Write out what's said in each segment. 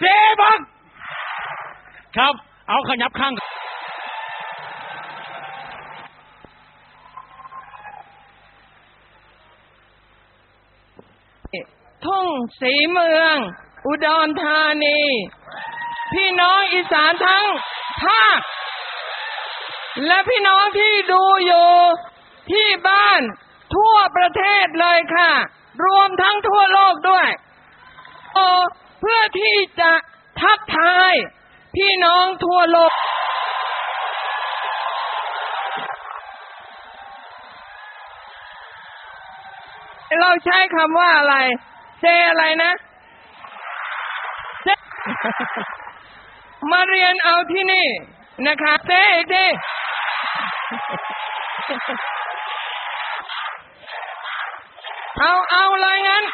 เจ๊บังครับ เอาขยับข้าง ทุ่งสีเมือง อุดรธานี พี่น้องอีสานทั้งภาค และพี่น้องที่ดูอยู่ที่บ้านทั่วประเทศเลยค่ะ รวมทั้งทั่วโลกด้วย โอ เพื่อที่จะทักทาย พี่น้องทั่วโลก เราใช้คำว่าอะไร เซอะไรนะเซมาเรียนเอาที่นี่นะคะเซเซเอา เอาอะไรงั้น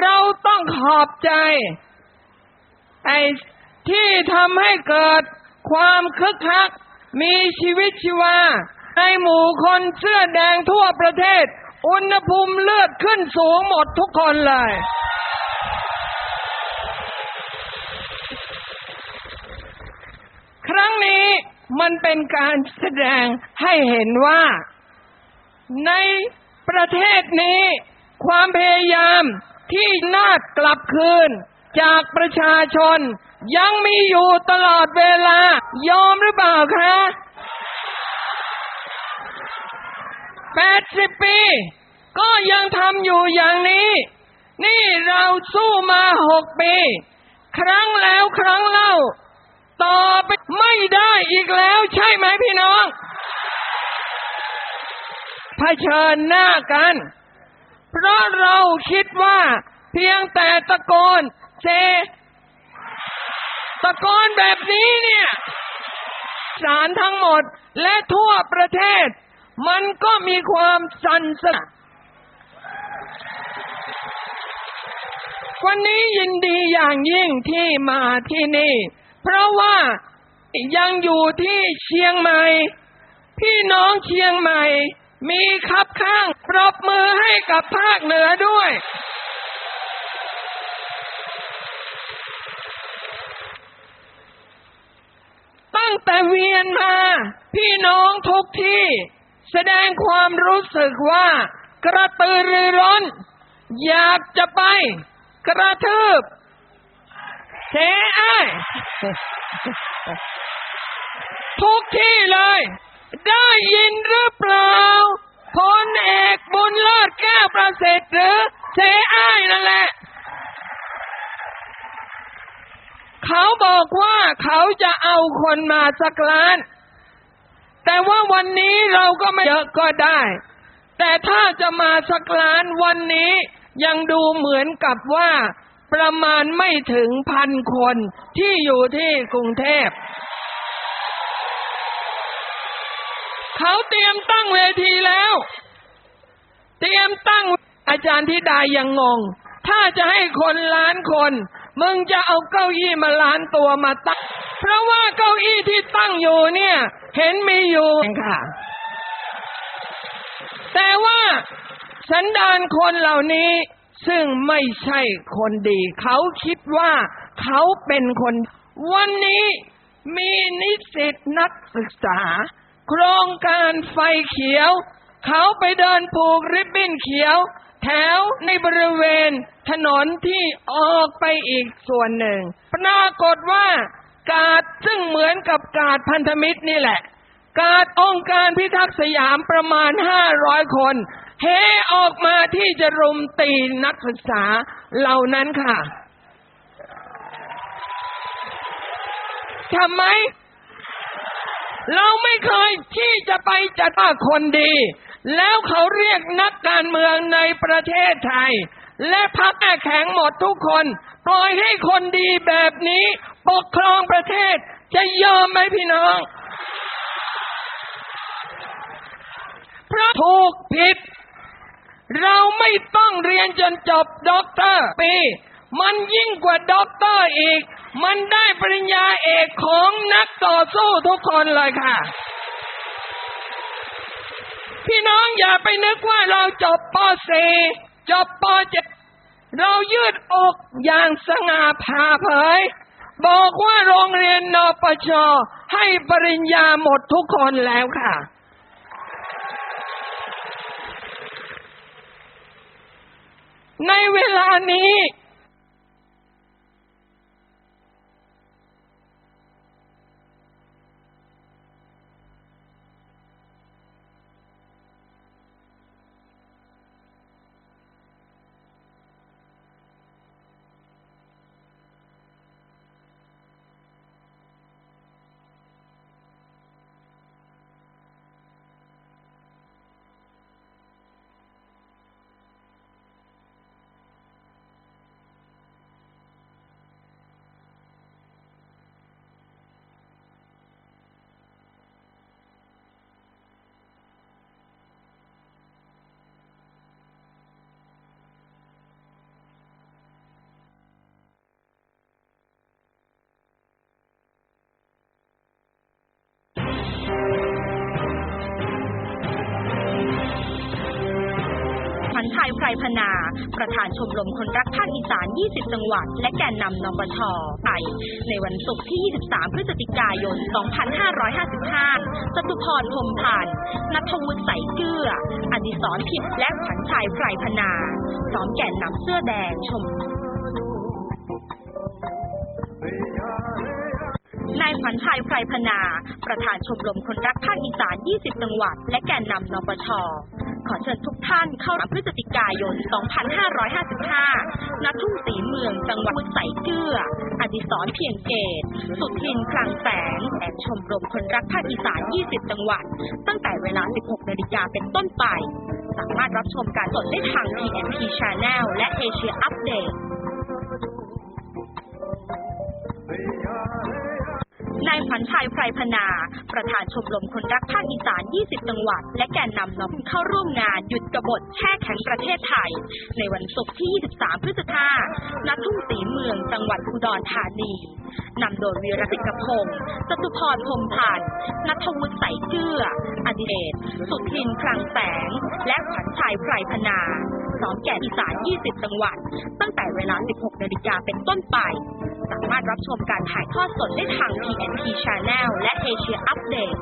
เราต้องขอบใจ ไอ้ที่ทำให้เกิดความคึกคัก มีชีวิตชีวาในหมู่คนเสื้อแดงทั่วประเทศ อุณหภูมิเลือดขึ้นสูงหมดทุกคนเลย ครั้งนี้มันเป็นการแสดงให้เห็นว่า ในประเทศนี้ ความพยายามที่นาดกลับคืน จากประชาชน ยังมีอยู่ตลอดเวลา ยอมหรือเปล่าคะแปดสิบปี ก็ยังทำอยู่อย่างนี้ นี่เราสู้มาหกปี ครั้งแล้วครั้งเล่า ต่อไปไม่ได้อีกแล้วใช่ไหมพี่น้องเผชิญหน้ากัน เพราะเราคิดว่า เพียงแต่ตะโกนเซตะโกนแบบนี้เนี่ยสารทั้งหมดและทั่วประเทศ มันก็มีความสั่นสะวันนี้ยินดีอย่างยิ่งที่มาที่นี่ เพราะว่ายังอยู่ที่เชียงใหม่ พี่น้องเชียงใหม่ มีครับ ข้าง ปรบมือให้กับภาคเหนือด้วย ตั้งแต่เวียนมา พี่น้องทุกที่ แสดงความรู้สึกว่า กระตือรือร้น อยากจะไป กระทืบเสียอ้ายทุกที่เลย ได้ยินหรือเปล่า พลเอกบุญเลิศแก้วประเสริฐหรือเสอ้ายนั่นแหละ เขาบอกว่าเขาจะเอาคนมาสักล้าน แต่ว่าวันนี้เราก็ไม่เยอะก็ได้ แต่ถ้าจะมาสักล้านวันนี้ยังดูเหมือนกับว่าประมาณไม่ถึงพันคนที่อยู่ที่กรุงเทพ เขาเตรียมตั้งเวทีแล้ว เตรียมตั้งอาจารย์ธิดายังงง ถ้าจะให้คนล้านคน มึงจะเอาเก้าอี้มาล้านตัวมาตั้ง เพราะว่าเก้าอี้ที่ตั้งอยู่เนี่ย เห็นมีอยู่ค่ะ แต่ว่าสันดานคนเหล่านี้ซึ่งไม่ใช่คนดี เขาคิดว่าเขาเป็นคน วันนี้มีนิสิตนักศึกษา โครงการไฟเขียว เขาไปเดินผูกริบบิ้นเขียว แถวในบริเวณถนนที่ออกไปอีกส่วนหนึ่ง ปรากฏว่ากาดซึ่งเหมือนกับกาดพันธมิตรนี่แหละ กาดองค์การพิทักษ์สยามประมาณห้าร้อยคนเฮออกมาที่จะรุมตีนักศึกษาเหล่านั้นค่ะทำไม เราไม่เคยที่จะไปจัดว่าคนดี แล้วเขาเรียกนักการเมืองในประเทศไทย และพักแข็งหมดทุกคน ปล่อยให้คนดีแบบนี้ ปกครองประเทศจะยอมไหมพี่น้องเพราะถูกผิด เราไม่ต้องเรียนจนจบด็อกเตอร์ปี มันยิ่งกว่าด็อกเตอร์อีก มันได้ปริญญาเอกของนักต่อสู้ทุกคนเลยค่ะ พี่น้องอย่าไปนึกว่าเราจบป .4 จบป .7 เรายืดอกอย่างสง่าผ่าเผย บอกว่าโรงเรียนนปชให้ปริญญาหมดทุกคนแล้วค่ะในเวลานี้ ชัยไพรพนา ประธานชมรมคนรักภาคอีสาน 20 จังหวัด และแกนนำนปชไทยในวันศุกร์ที่ 23 พฤศจิกายน 2555 จตุพรพรหมพันธ์นัทวุฒิใสเกลืออดิศรผิดและขวัญชัยไพรพนาพร้อมแกนนำเสื้อแดงชมนายขวัญชัยไพรพนา ประธานชมรมคนรักภาคอีสาน 20 จังหวัด และแกนนำนปช ขอเชิญทุกท่านเข้ารับพฤศจิกายน 2555 ณ ทุ่งสีเมือง จังหวัดวุฒิใสเกลือ อดิศรเพียงเกต สุทินคลังแสงแอบชมรมคนรักภาคอีสาน 20 จังหวัด ตั้งแต่เวลา 16 นาฬิกาเป็นต้นไป สามารถรับชมการสดได้ทาง TNT Channel และ Asia Update นายขวัญชัยไพรพนา ประธานชมรมคนรักภาคอีสาน 20 จังหวัด และแกนนำน้องเข้าร่วมงานหยุดกบฏแช่แข็งประเทศไทย ในวันศุกร์ที่ 23 พฤษภาคมณทุ่งสีเมือง จังหวัดอุดรธานีนำโดยวีรศิกพงศ์จตุพรพรมพันธ์นัทวุฒิใสเกื้ออดิเดชสุทินคลังแสง และขวัญชัยไพรพนาพร้อมแก่อีสาน 20 จังหวัด ตั้งแต่เวลา 16 นาฬิกาเป็นต้นไป สามารถรับชมการถ่ายทอดสดได้ทาง TNT Channel และ Asia Update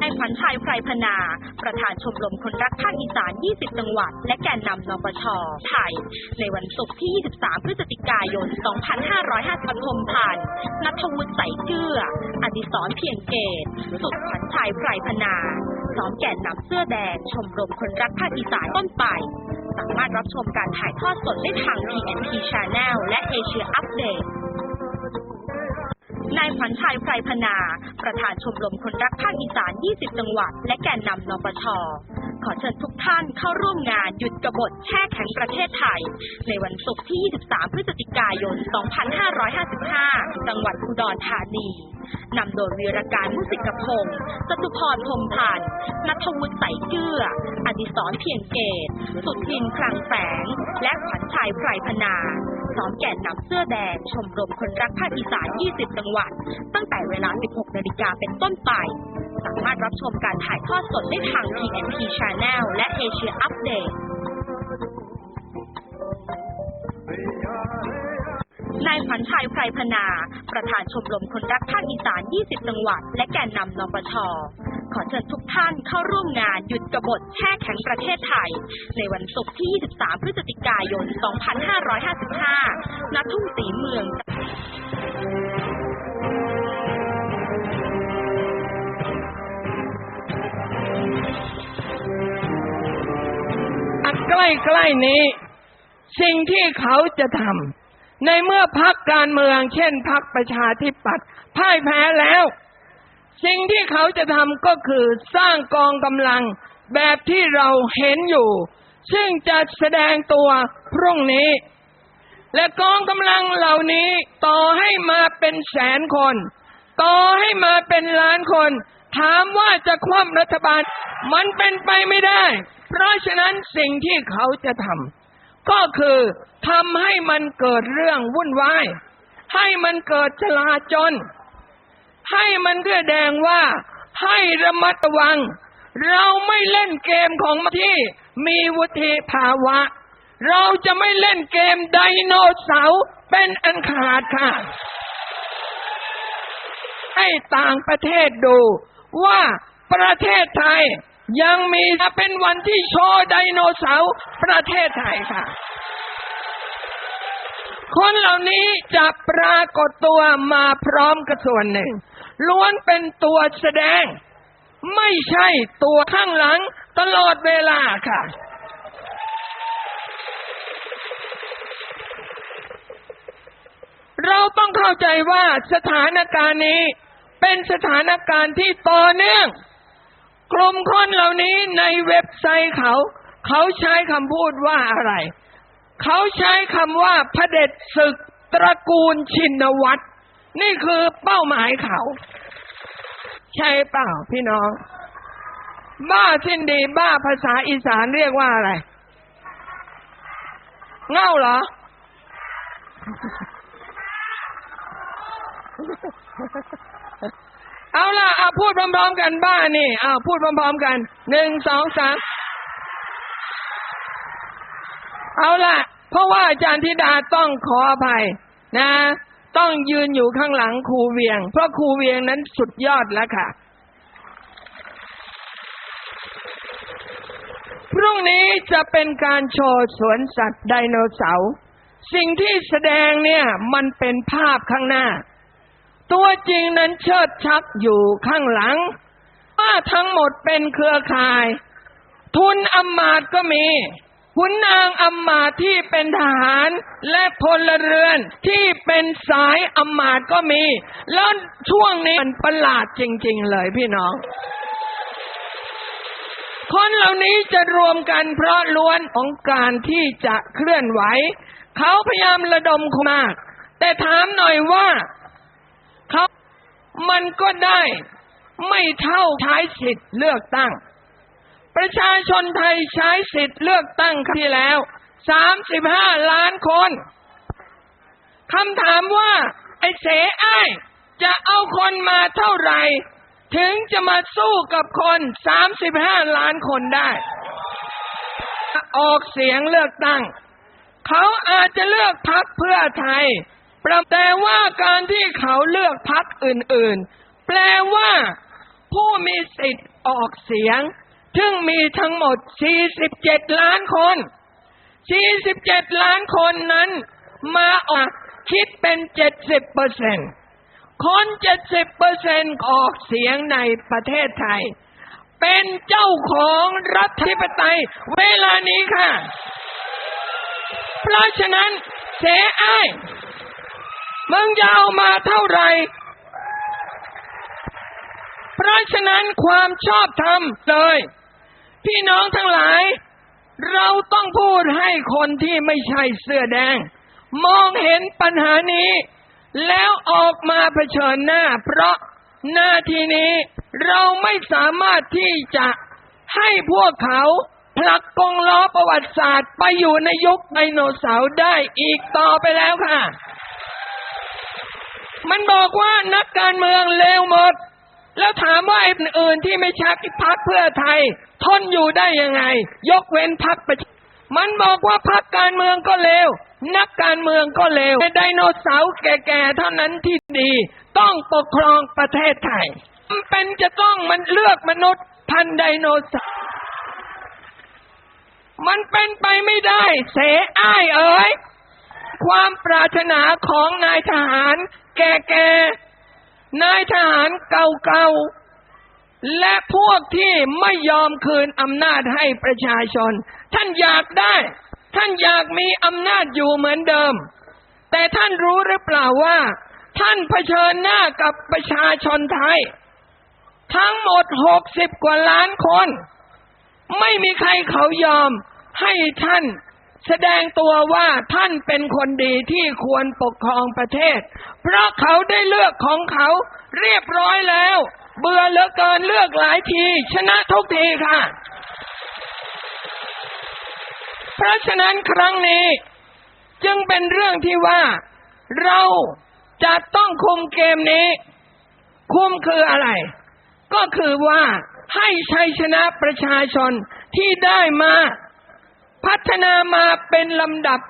นายขวัญชัยไพรพนา ประธานชมรมคนรักภาคอีสาน 20 จังหวัด และแกนนำนปช ไทย ในวันศุกร์ที่ 23 พฤศจิกายน 2550พมพันธ์นัทวุฒิใสเกลือ อดิศรเพียงเกต สุขขวัญชัยไพรพนา พร้อมแกนนำเสื้อแดง ชมรมคนรักภาคอีสานต้นไป สามารถรับชมการถ่ายทอดสดได้ทาง TNT Channel และ Asia Update นายขวัญชัยไพรพนา ประธานชมรมคนรักภาคอีสาน 20 จังหวัด และแกนนำนปช ขอเชิญทุกท่านเข้าร่วมงานหยุดกบฏแช่แข็งประเทศไทย ในวันศุกร์ที่ 23 พฤศจิกายน 2555 จังหวัดอุดรธานี นำโดยวีรการมุสิกพงศ์จตุพรพรมพันธ์นัทวุฒิใสเกื้อ อดิศรเพียงเกต สุดทินคลังแสง และขวัญชัยไพรพนาพร้อมแก่นนำเสื้อแดง ชมรมคนรักภาคอีสาน 20 จังหวัด ตั้งแต่เวลา 16 นาฬิกาเป็นต้นไป สามารถรับชมการถ่ายทอดสดได้ทาง TNT Channel และ Asia Update นายขวัญชัยไพรพนา ประธานชมรมคนรักภาคอีสาน 20 จังหวัด และแกนนำนปชขอเชิญทุกท่านเข้าร่วมงานหยุดกบฏแช่แข็งประเทศไทย ในวันศุกร์ที่ 23 พฤศจิกายน 2555 ณ ทุ่งสีเมือง ใกล้ๆนี้ สิ่งที่เขาจะทำในเมื่อพักการเมืองเช่นพักประชาธิปัตย์พ่ายแพ้แล้ว สิ่งที่เขาจะทำก็คือสร้างกองกำลังแบบที่เราเห็นอยู่ ซึ่งจะแสดงตัวพรุ่งนี้ และกองกำลังเหล่านี้ต่อให้มาเป็นแสนคน ต่อให้มาเป็นล้านคน ถามว่าจะคว่ำรัฐบาล มันเป็นไปไม่ได้ เพราะฉะนั้นสิ่งที่เขาจะทำก็คือทำให้มันเกิดเรื่องวุ่นวาย ให้มันเกิดจลาจลให้มันแดงว่าให้ระมัดระวัง เราไม่เล่นเกมของที่มีวุฒิภาวะ เราจะไม่เล่นเกมไดโนเสาร์เป็นอันขาดค่ะ ให้ต่างประเทศดูว่าประเทศไทย ยังมีเป็นวันที่โชว์ไดโนเสาร์ประเทศไทยค่ะ คนเหล่านี้จะปรากฏตัวมาพร้อมกับส่วนหนึ่ง ล้วนเป็นตัวแสดง ไม่ใช่ตัวข้างหลังตลอดเวลาค่ะเราต้องเข้าใจว่าสถานการณ์นี้เป็นสถานการณ์ที่ต่อเนื่อง กลุ่มคนเหล่านี้ในเว็บไซต์เขา เขาใช้คำพูดว่าอะไร เขาใช้คำว่าพระเด็จศึกตระกูลชินวัตรนี่คือเป้าหมายเขา ใช่เปล่าพี่น้อง บ้าสิ้นดีบ้าภาษาอีสานเรียกว่าอะไร เง่าเหรอ เอาล่ะเอาพูดพร้อมๆกันบ้านนี่เอาพูดพร้อมๆกันหนึ่งสองสามเอาล่ะ เพราะว่าอาจารย์ธิดาต้องขออภัยนะ ต้องยืนอยู่ข้างหลังครูเวียง เพราะครูเวียงนั้นสุดยอดแล้วค่ะ พรุ่งนี้จะเป็นการโชว์สวนสัตว์ไดโนเสาร์สิ่งที่แสดงเนี่ยมันเป็นภาพข้างหน้า ตัวจริงนั้นเชิดชักอยู่ข้างหลัง ว่าทั้งหมดเป็นเครือข่าย ทุนอำมาตก็มีขุนนางอำมาตที่เป็นทหารและพลเรือนที่เป็นสายอำมาตก็มี แล้วช่วงนี้มันประหลาดจริง ๆ เลยพี่น้อง คนเหล่านี้จะรวมกันเพราะล้วนของการที่จะเคลื่อนไหว เขาพยายามระดมคมาก แต่ถามหน่อยว่า มันก็ได้ไม่เท่าใช้สิทธิ์เลือกตั้ง ประชาชนไทยใช้สิทธิ์เลือกตั้งครั้งที่แล้ว35ล้านคนคำถามว่า ไอ้เสอ้ายจะเอาคนมาเท่าไหร่ ถึงจะมาสู้กับคน35ล้านคนได้ ออกเสียงเลือกตั้ง เขาอาจจะเลือกพักเพื่อไทย แต่ว่าการที่เขาเลือกพักอื่น ๆ แปลว่าผู้มีสิทธิ์ออกเสียง ซึ่งมีทั้งหมด 47 ล้านคน 47 ล้านคนนั้น มาออกคิดเป็น 70เปอร์เซ็นต์คน70เปอร์เซ็นต์ออกเสียงในประเทศไทย เป็นเจ้าของรัฐธิปไตย เวลานี้ค่ะ เพราะฉะนั้นเสอ้าย มึงจะเอามาเท่าไหร่ เพราะฉะนั้นความชอบธรรมเลย พี่น้องทั้งหลาย เราต้องพูดให้คนที่ไม่ใช่เสื้อแดง มองเห็นปัญหานี้ แล้วออกมาเผชิญหน้า เพราะหน้าที่นี้เราไม่สามารถที่จะให้พวกเขาผลักกงล้อประวัติศาสตร์ไปอยู่ในยุคไดโนเสาร์ได้อีกต่อไปแล้วค่ะ มันบอกว่านักการเมืองเลวหมด แล้วถามว่าไอ้อื่นที่ไม่ชักพักเพื่อไทย ทนอยู่ได้ยังไง ยกเว้นพักประชามันบอกว่าพักการเมืองก็เลวนักการเมืองก็เลวไดโนเสาร์แก่ๆเท่านั้นที่ดี ต้องปกครองประเทศไทยมันเป็นจะต้องมันเลือกมนุษย์พันไดโนเสาร์มันเป็นไปไม่ได้ เสอ้ายเอ๋ยความปรารถนาของนายทหาร แก่ๆนายทหารเก่าๆ และพวกที่ไม่ยอมคืนอำนาจให้ประชาชน ท่านอยากได้ ท่านอยากมีอำนาจอยู่เหมือนเดิม แต่ท่านรู้หรือเปล่าว่า ท่านเผชิญหน้ากับประชาชนไทย ทั้งหมดหกสิบกว่าล้านคน ไม่มีใครเขายอมให้ท่าน แสดงตัวว่าท่านเป็นคนดีที่ควรปกครองประเทศ เพราะเขาได้เลือกของเขาเรียบร้อยแล้ว เบื่อเหลือเกินเลือกหลายที ชนะทุกทีค่ะ เพราะฉะนั้นครั้งนี้ จึงเป็นเรื่องที่ว่าเราจะต้องคุมเกมนี้ คุมคืออะไร ก็คือว่าให้ชัยชนะประชาชนที่ได้มา พัฒนามาเป็นลำดับ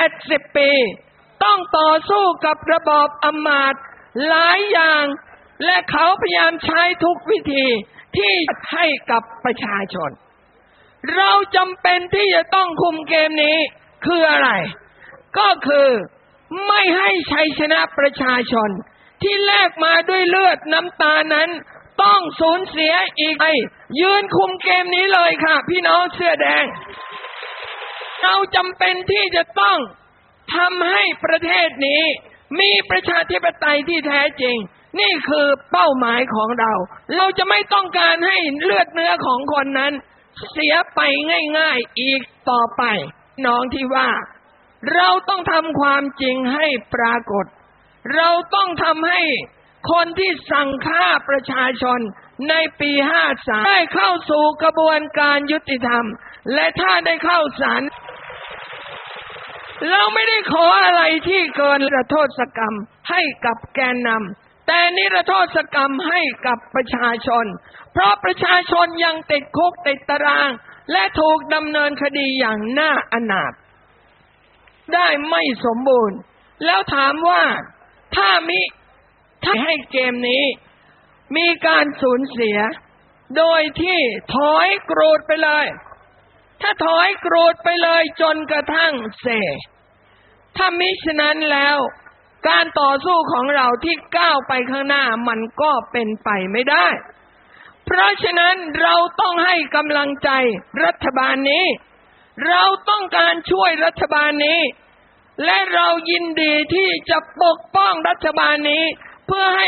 80 ปี ต้องต่อสู้กับระบอบอำมาตย์หลายอย่าง และเขาพยายามใช้ทุกวิธีที่ให้กับประชาชน เราจำเป็นที่จะต้องคุมเกมนี้คืออะไร ก็คือไม่ให้ชัยชนะประชาชน ที่แลกมาด้วยเลือดน้ำตานั้น ต้องสูญเสียอีกไอยืนคุมเกมนี้เลยค่ะ พี่น้องเสื้อแดง เราจำเป็นที่จะต้องทำให้ประเทศนี้ มีประชาธิปไตยที่แท้จริง นี่คือเป้าหมายของเรา เราจะไม่ต้องการให้เลือดเนื้อของคนนั้น เสียไปง่ายๆอีกต่อไป น้องที่ว่า เราต้องทำความจริงให้ปรากฏ เราต้องทำให้คนที่สั่งฆ่าประชาชนในปี53ได้เข้าสู่กระบวนการยุติธรรม และถ้าได้เข้าศาล เราไม่ได้ขออะไรที่เกินนิรโทษกรรมให้กับแกนนำแต่นิรโทษกรรมให้กับประชาชน เพราะประชาชนยังติดคุกติดตาราง และถูกดำเนินคดีอย่างน่าอนาถได้ไม่สมบูรณ์ แล้วถามว่าถ้ามิถ้าให้เกมนี้ มีการสูญเสีย โดยที่ถอยกรูดไปเลย ถ้าถอยกรูดไปเลยจนกระทั่งเสถ้ามิฉะนั้นแล้ว การต่อสู้ของเราที่ก้าวไปข้างหน้ามันก็เป็นไปไม่ได้ เพราะฉะนั้นเราต้องให้กำลังใจรัฐบาลนี้ เราต้องการช่วยรัฐบาลนี้ และเรายินดีที่จะปกป้องรัฐบาลนี้เพื่อให้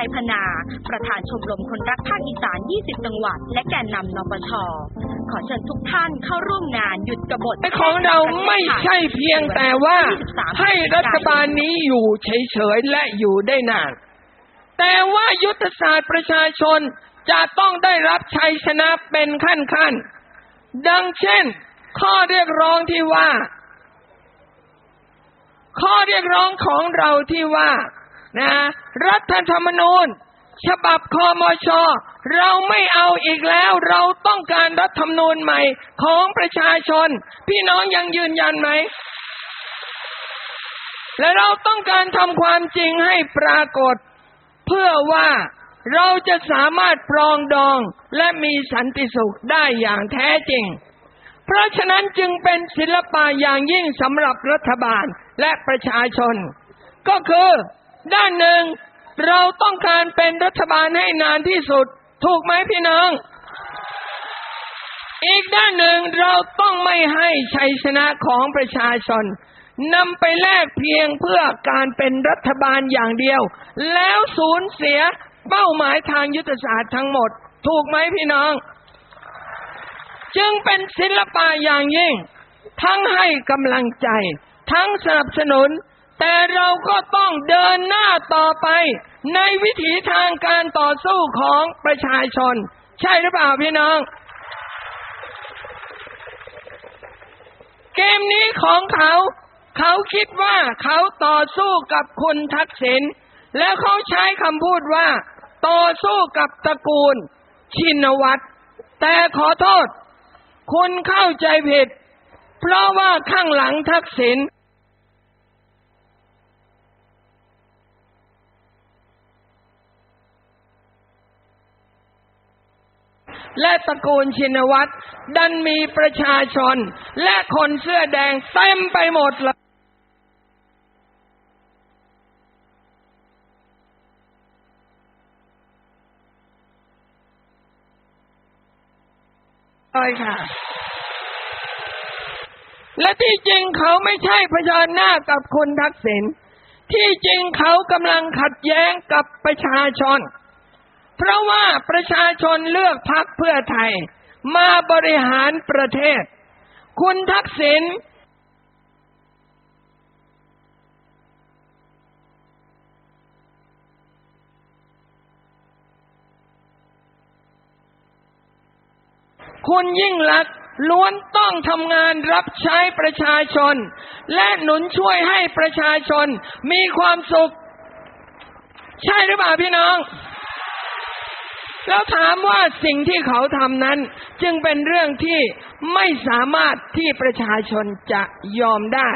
ชัยไพรพนา ประธานชมรมคนรักภาคอีสาน 20 จังหวัด และแกนนำนปช ขอเชิญทุกท่านเข้าร่วมงานหยุดกบฏของเราไม่ใช่เพียงแต่ว่า ให้รัฐบาลนี้อยู่เฉยๆ และอยู่ได้นาน แต่ว่ายุทธศาสตร์ประชาชนจะต้องได้รับชัยชนะเป็นขั้นๆ ดังเช่น ข้อเรียกร้องที่ว่า ข้อเรียกร้องของเราที่ว่า นะรัฐธรรมนูญ ฉบับคอมช เราไม่เอาอีกแล้ว เราต้องการรัฐธรรมนูญใหม่ของประชาชน พี่น้องยังยืนยันไหม และเราต้องการทำความจริงให้ปรากฏ เพื่อว่าเราจะสามารถปรองดองและมีสันติสุขได้อย่างแท้จริง เพราะฉะนั้นจึงเป็นศิลปะอย่างยิ่งสำหรับรัฐบาลและประชาชน ก็คือ ด้านหนึ่งเราต้องการเป็นรัฐบาลให้นานที่สุด ถูกไหมพี่น้อง อีกด้านหนึ่งเราต้องไม่ให้ชัยชนะของประชาชนนำไปแลกเพียงเพื่อการเป็นรัฐบาลอย่างเดียว แล้วสูญเสียเป้าหมายทางยุทธศาสตร์ทั้งหมด ถูกไหมพี่น้อง จึงเป็นศิลปะอย่างยิ่ง ทั้งให้กำลังใจ ทั้งสนับสนุน แต่เราก็ต้องเดินหน้าต่อไป ในวิถีทางการต่อสู้ของประชาชน ใช่หรือเปล่าพี่น้อง เกมนี้ของเขา เขาคิดว่าเขาต่อสู้กับคุณทักษิณแล้วเขาใช้คำพูดว่า ต่อสู้กับตระกูล ชินวัตรแต่ขอโทษ คุณเข้าใจผิด เพราะว่าข้างหลังทักษิณ และตระกูลชินวัตรดันมีประชาชน และคนเสื้อแดงเต็มไปหมดเลยเลยค่ะ และที่จริงเขาไม่ใช่เผชิญหน้ากับคุณทักษิณที่จริงเขากำลังขัดแย้งกับประชาชน เพราะว่าประชาชนเลือกพรรคเพื่อไทย มาบริหารประเทศ คุณทักษิณคุณยิ่งลักษณ์ล้วนต้องทำงานรับใช้ประชาชน และหนุนช่วยให้ประชาชนมีความสุข ใช่หรือเปล่าพี่น้อง แล้วถามว่าสิ่งที่เขาทำนั้น จึงเป็นเรื่องที่ไม่สามารถที่ประชาชนจะยอมได้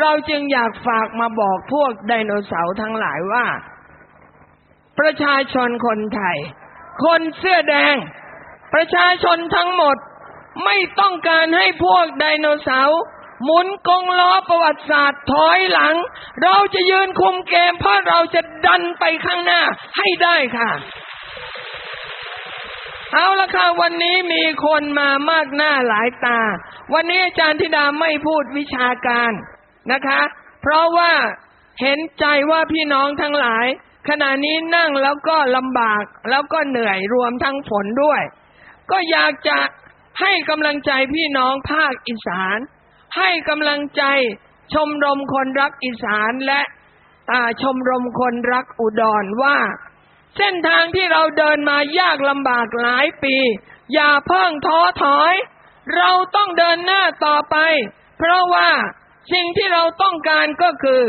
เราจึงอยากฝากมาบอกพวกไดโนเสาร์ทั้งหลายว่า ประชาชนคนไทย คนเสื้อแดง ประชาชนทั้งหมดไม่ต้องการให้พวกไดโนเสาร์หมุนกงล้อประวัติศาสตร์ถอยหลัง เราจะยืนคุมเกมเพราะเราจะดันไปข้างหน้าให้ได้ค่ะ เอาละค่ะวันนี้มีคนมามากหน้าหลายตา วันนี้อาจารย์ธิดาไม่พูดวิชาการนะคะ เพราะว่าเห็นใจว่าพี่น้องทั้งหลาย ขณะนี้นั่งแล้วก็ลำบากแล้วก็เหนื่อยรวมทั้งฝนด้วย ก็อยากจะให้กำลังใจพี่น้องภาคอีสาน ให้กำลังใจชมรมคนรักอีสานและชมรมคนรักอุดรว่า เส้นทางที่เราเดินมายากลำบากหลายปี อย่าเพิ่งท้อถอย เราต้องเดินหน้าต่อไป เพราะว่าสิ่งที่เราต้องการก็คือ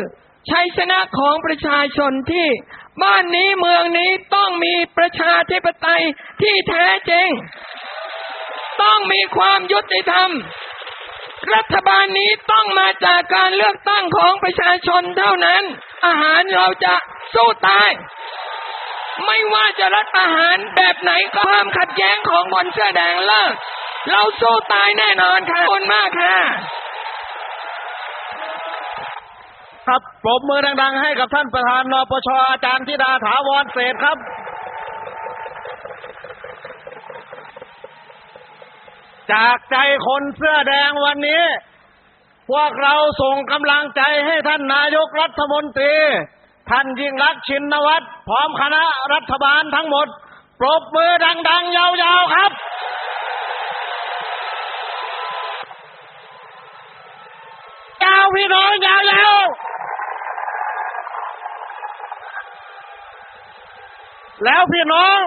ชัยชนะของประชาชนที่บ้านนี้เมืองนี้ต้องมีประชาธิปไตยที่แท้จริง ต้องมีความยุติธรรม รัฐบาลนี้ต้องมาจากการเลือกตั้งของประชาชนเท่านั้น อาหารเราจะสู้ตาย ไม่ว่าจะรัฐอาหารแบบไหนก็ห้ามขัดแย้งของคนเสื้อแดงเลิก เราสู้ตายแน่นอนค่ะคุณมากค่ะ ครับปรบมือดัง ๆ ให้กับท่านประธานนปชอาจารย์ธิดาถาวรเศษครับจากใจคนเสื้อแดงวันนี้ พวกเราส่งกำลังใจให้ท่านนายกรัฐมนตรี ท่านยิ่งรักชินวัตรพร้อมคณะรัฐบาลทั้งหมด ปรบมือดัง ๆ ยาวๆครับ ยาวพี่น้องยาวๆแล้วพี่น้อง